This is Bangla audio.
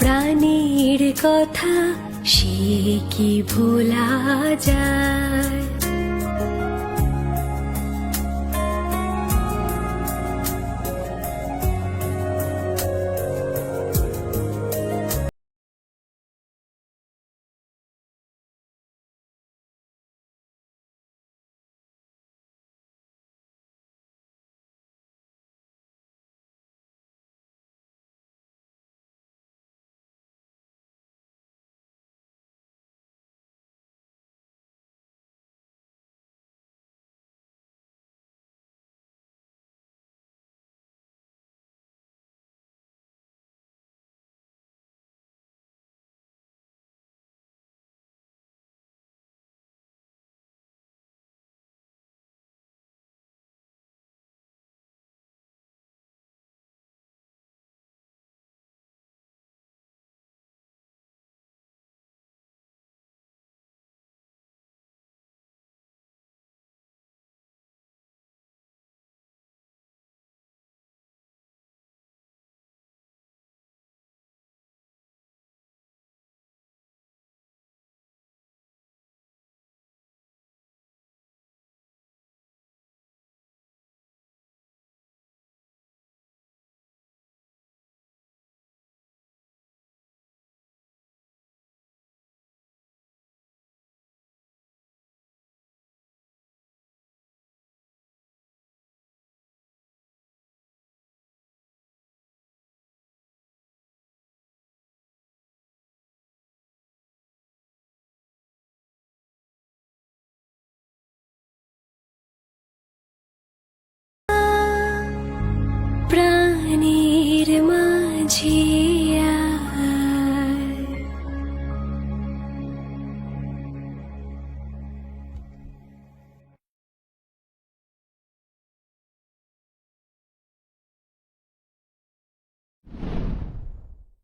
প্রাণীর কথা সে কি ভোলা যায়? প্রাণের মাঝে।